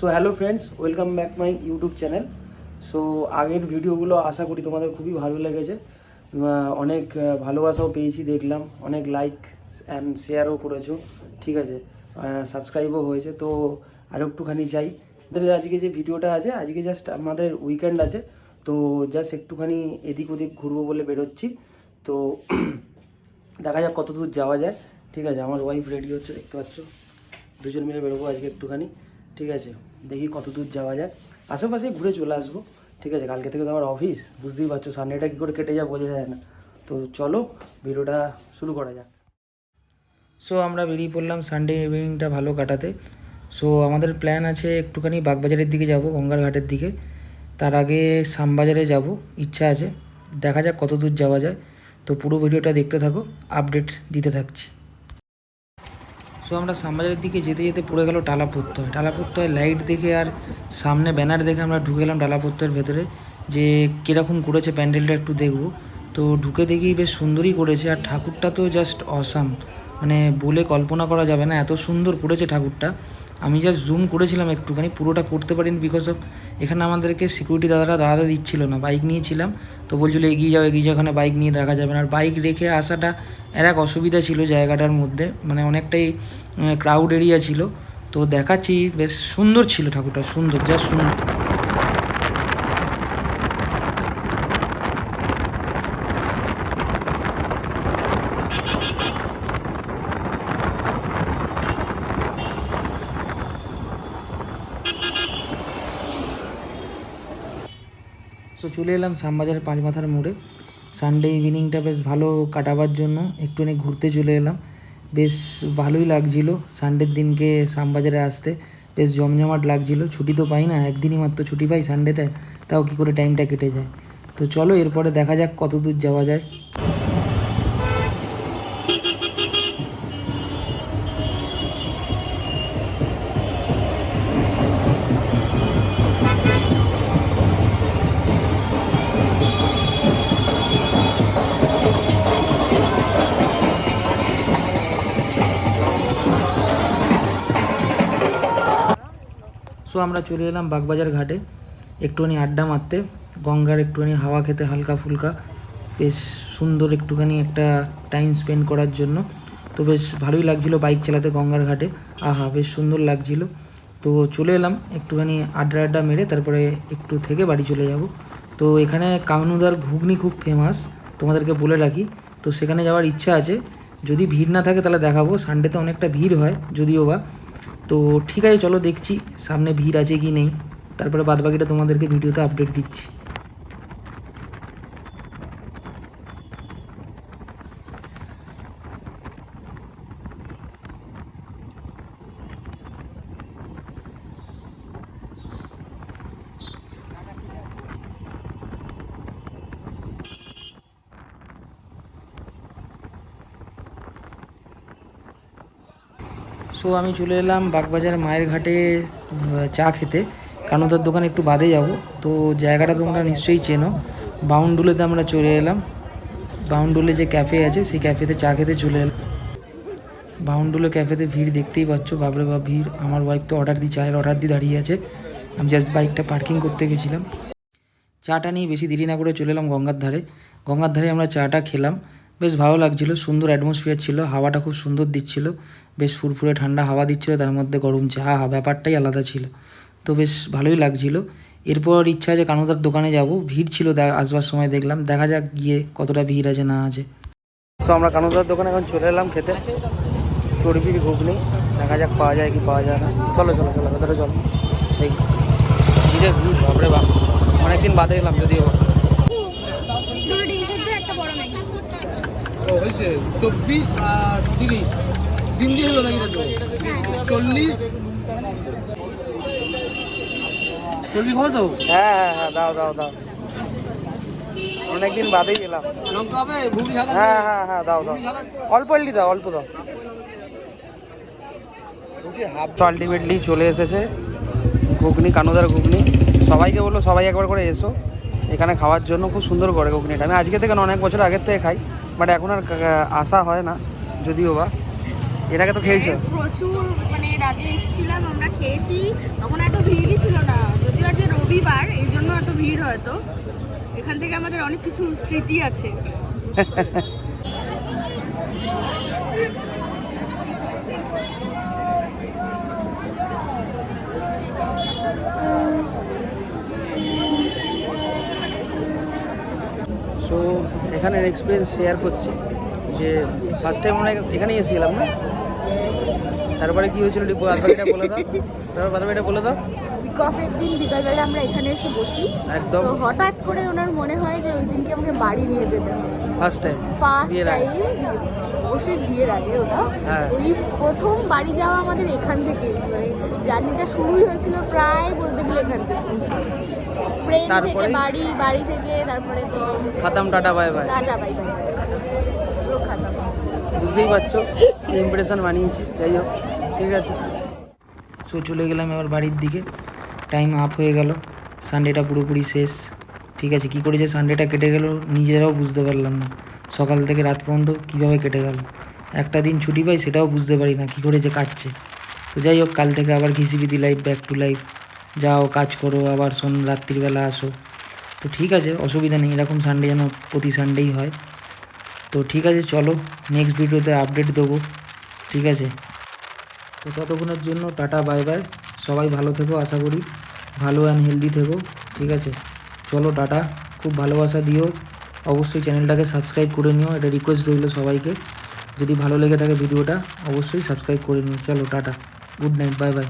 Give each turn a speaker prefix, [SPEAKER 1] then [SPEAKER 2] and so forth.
[SPEAKER 1] So hello friends welcome back my YouTube channel so আগের ভিডিওগুলো আশা করি তোমাদের খুবই ভালো লেগেছে। অনেক ভালোবাসাও পেয়েছি, দেখলাম। অনেক লাইক অ্যান্ড শেয়ারও করেছ, ঠিক আছে? সাবস্ক্রাইবও হয়েছে। তো আরও একটুখানি চাই। আমাদের আজকে যে ভিডিওটা আছে, আজকে জাস্ট আমাদের উইকেন্ড আছে। তো জাস্ট একটুখানি এদিক ওদিক ঘুরবো বলে বেরোচ্ছি। তো, দেখা যাক কত দূর যাওয়া যায়। ঠিক আছে? আমার ওয়াইফ রেডি হচ্ছে, দেখতে পাচ্ছ। দুজন মিলে বেরোবো আজকে একটুখানি। ঠিক আছে, দেখি কত দূর যাওয়া যায়। আশেপাশে ঘুরে চলে আসব, ঠিক আছে, কালকে থেকে তো আমার অফিস বুঝতেই পারছ সানডেটা কী করে কেটে যায় বোঝা যায় না। তো চলো, ভিডিওটা শুরু করা যাক। সো আমরা বেরিয়ে পড়লাম সানডে ইভিনিংটা ভালো কাটাতে। সো আমাদের প্ল্যান আছে একটুখানি বাগবাজারের দিকে যাব, গঙ্গার ঘাটের দিকে। তার আগে শ্যামবাজারে যাব, ইচ্ছা আছে। দেখা যাক কত দূর যাওয়া যায়। তো পুরো ভিডিওটা দেখতে থাকো আপডেট দিতে থাকছি। সো আমরা শ্যামবাজারের দিকে যেতে যেতে পড়ে গেল টালাপত্তয় টালাপত্তয় লাইট দেখে আর সামনে ব্যানার দেখে আমরা ঢুকে গেলাম টালাপত্তয়ের ভেতরে যে কীরকম করেছে প্যান্ডেলটা একটু দেখব। তো ঢুকে দেখি বেশ সুন্দরই করেছে আর ঠাকুরটা তো জাস্ট অসাম মানে বলে কল্পনা করা যাবে না, এত সুন্দর করেছে ঠাকুরটা। আমি যা জুম করেছিলাম একটুখানি, পুরোটা করতে পারিনি বিকজ অফ এখানে আমাদেরকে সিকিউরিটি দাদারা দাঁড়াতে দিচ্ছিল না। বাইক নিয়েছিলাম, তো বলছিল এগিয়ে যাও এগিয়ে যাও, এখানে বাইক নিয়ে রাখা যাবে না। আর বাইক রেখে আসাটা এর এক অসুবিধা ছিল জায়গাটার মধ্যে মানে অনেকটাই ক্রাউড এরিয়া ছিল। তো দেখাচ্ছি, বেশ সুন্দর ছিল ঠাকুরটা, সুন্দর যা সুন্দর। সো চলে এলাম শ্যামবাজারের পাঁচ মাথার মোড়ে। সানডে ইভিনিংটা বেশ ভালো কাটাবার জন্য একটুখানি ঘুরতে চলে এলাম। বেশ ভালোই লাগছিল সানডের দিনকে শ্যামবাজারে আসতে। বেশ জমজমাট লাগছিল, ছুটি তো পাই না, একদিনই মাত্র ছুটি পাই সানডেতে তাও কী করে টাইমটা কেটে যায়? তো চলো এরপরে দেখা যাক কত দূর যাওয়া যায়। সো আমরা চলে এলাম বাগবাজার ঘাটে। একটুখানি আড্ডা মারতে। গঙ্গার একটুখানি হাওয়া খেতে হালকা ফুলকা। বেশ সুন্দর একটুখানি একটা টাইম স্পেন্ড করার জন্য। তো বেশ ভালোই লাগছিল বাইক চালাতে গঙ্গার ঘাটে। আহা, বেশ সুন্দর লাগছিল। তো চলে এলাম একটুখানি আড্ডা আড্ডা মেরে, তারপরে একটু থেকে বাড়ি চলে যাব। তো এখানে কাউনুদার ঘুগনি খুব ফেমাস তোমাদেরকে বলে রাখি। তো সেখানে যাওয়ার ইচ্ছা আছে। যদি ভিড় না থাকে তাহলে দেখাবো। সানডেতে অনেকটা ভিড় হয়, যদিও বা। তো ঠিক আছে, চলো দেখছি, সামনে ভিড় আছে কি নেই। তারপরে বাদবাকিটা তোমাদেরকে ভিডিওতে আপডেট দিচ্ছি। সো আমি চলে এলাম বাগবাজার মায়ের ঘাটে চা খেতে। কারণ তার দোকানে একটু বাদে যাব। তো জায়গাটা তোমরা নিশ্চয়ই চেনো। বাউন্ডুলেতে আমরা চলে এলাম। বাউন্ডুলে যে ক্যাফে আছে, সেই ক্যাফেতে চা খেতে চলে এলাম। বাউন্ডুলে ক্যাফেতে ভিড় দেখতেই পাচ্ছ। বাবরে বাপ, ভিড়। আমার ওয়াইফ তো অর্ডার দিয়ে চায়ের অর্ডার দিয়ে দাঁড়িয়ে আছে। আমি জাস্ট বাইকটা পার্কিং করতে গেছিলাম। চাটা নিয়ে বেশি দেরি না করে চলে এলাম গঙ্গার ধারে। গঙ্গার ধারে আমরা চাটা খেলাম। বেশ ভালো লাগছিল, সুন্দর অ্যাটমসফিয়ার ছিল, হাওয়াটা খুব সুন্দর দিচ্ছিল, বেশ ফুরফুরে ঠান্ডা হাওয়া দিচ্ছিল, তার মধ্যে গরম চা, ব্যাপারটাই আলাদা ছিল, তো বেশ ভালোই লাগছিল। এরপর ইচ্ছা আছে কানুদার দোকানে যাব, ভিড় ছিল আসবার সময় দেখলাম, দেখা যাক গিয়ে কতটা ভিড় আছে, না আছে। তো আমরা কানুদার দোকানে এখন চলে এলাম খেতে চর্বির ঘুগনি, দেখা যাক পাওয়া যায় কি পাওয়া যায় না। চলো চলো চলো, ভেতরে চলো দেখি ভিড়ের ভিড়, বাপরে বাপ, অনেকদিন বাদে এলাম যদিও।
[SPEAKER 2] হয়েছে। চব্বিশ আর তিরিশ। তিন দিয়ে হলো নাকি চল্লিশ। চল্লিশ হবে তো?
[SPEAKER 1] হ্যাঁ হ্যাঁ হ্যাঁ দাও দাও দাও। অনেকদিন বাদেই এলাম। হ্যাঁ হ্যাঁ হ্যাঁ দাও দাও। অল্প এলি দাও অল্প দাও। আলটিমেটলি চলে এসেছে। ঘুগনি কানুদার ঘুগনি। সবাইকে বলল সবাই একবার করে এসো। এখানে খাওয়ার জন্য খুব সুন্দর করে ঘুগনিটা। আমি আজকে থেকে অনেক বছর আগের থেকে খাই। বাট এখন আর আসা হয় না যদিও বা। এর আগে তো খেয়েছো?
[SPEAKER 3] প্রচুর মানে এর আগে এসেছিলাম আমরা খেয়েছি তখন এত ভিড়ই ছিল না। যদিও আজ রবিবার এই জন্য এত ভিড় হয়তো। এখান থেকে আমাদের অনেক কিছু স্মৃতি আছে
[SPEAKER 1] সো এখানের এক্সপিরিয়েন্স শেয়ার করছি যে ফার্স্ট টাইম আমরা এখানে এসেছিলাম না? তারপরে কি হয়েছিল একটু বাদ বাকিটা বলে দাও। তারপর বাদবাকিটা বলে দাও।
[SPEAKER 3] কফের দিন বিকালবেলা আমরা এখানে এসে বসি।
[SPEAKER 1] একদম।
[SPEAKER 3] হঠাৎ করে ওনার মনে হয় যে ওই দিনকে আমাকে বাড়ি নিয়ে যেতে হবে।
[SPEAKER 1] ফার্স্ট টাইম
[SPEAKER 3] ফার্স্ট টাইম অবশ্যই বিয়ের আগে ওটা।
[SPEAKER 1] হ্যাঁ।
[SPEAKER 3] ওই প্রথম বাড়ি যাওয়া আমাদের এখান থেকে মানে জার্নিটা শুরুই হয়েছিল প্রায় বলতে গেলে এখান থেকে। ট্রেন থেকে
[SPEAKER 1] তারপরে?
[SPEAKER 3] বাড়ি বাড়ি থেকে তারপরে তো
[SPEAKER 1] খাতাম tata bye bye
[SPEAKER 3] tata bye bye খাতাম।
[SPEAKER 1] বুঝতেই পারছ? ইমপ্রেশন বানিয়েছি। যাই হোক ঠিক আছে। সো চলে গেলাম এবার বাড়ির দিকে। টাইম আপ হয়ে গেল। সানডেটা পুরোপুরি শেষ। ঠিক আছে, কী করে যে সানডেটা কেটে গেল, নিজেরাও বুঝতে পারলাম না। সকাল থেকে রাত পর্যন্ত কীভাবে কেটে গেল? একটা দিন ছুটি পাই, সেটাও বুঝতে পারি না, কী করে যে কাটছে। তো যাই হোক, কাল থেকে আবার ঘিসিবিদি লাইফ ব্যাক টু লাইফ যাও, কাজ করো, আবার শোন রাত্রিবেলা আসো। তো ঠিক আছে, অসুবিধা নেই, এরকম সানডে যেন প্রতি সানডেই হয়। তো ঠিক আছে, চলো নেক্সট ভিডিওতে আপডেট দেবো। ঠিক আছে? তো ততক্ষণের জন্য টাটা বাই বাই সবাই ভালো থেকো, আশা করি। ভালো অ্যান্ড হেলদি থেকো। ঠিক আছে? চলো টাটা, খুব ভালোবাসা দিও। অবশ্যই চ্যানেলটাকে সাবস্ক্রাইব করে নিও, এটা রিকোয়েস্ট রইল সবাইকে। যদি ভালো লেগে থাকে ভিডিওটা, অবশ্যই সাবস্ক্রাইব করে নিও। চলো tata good night bye bye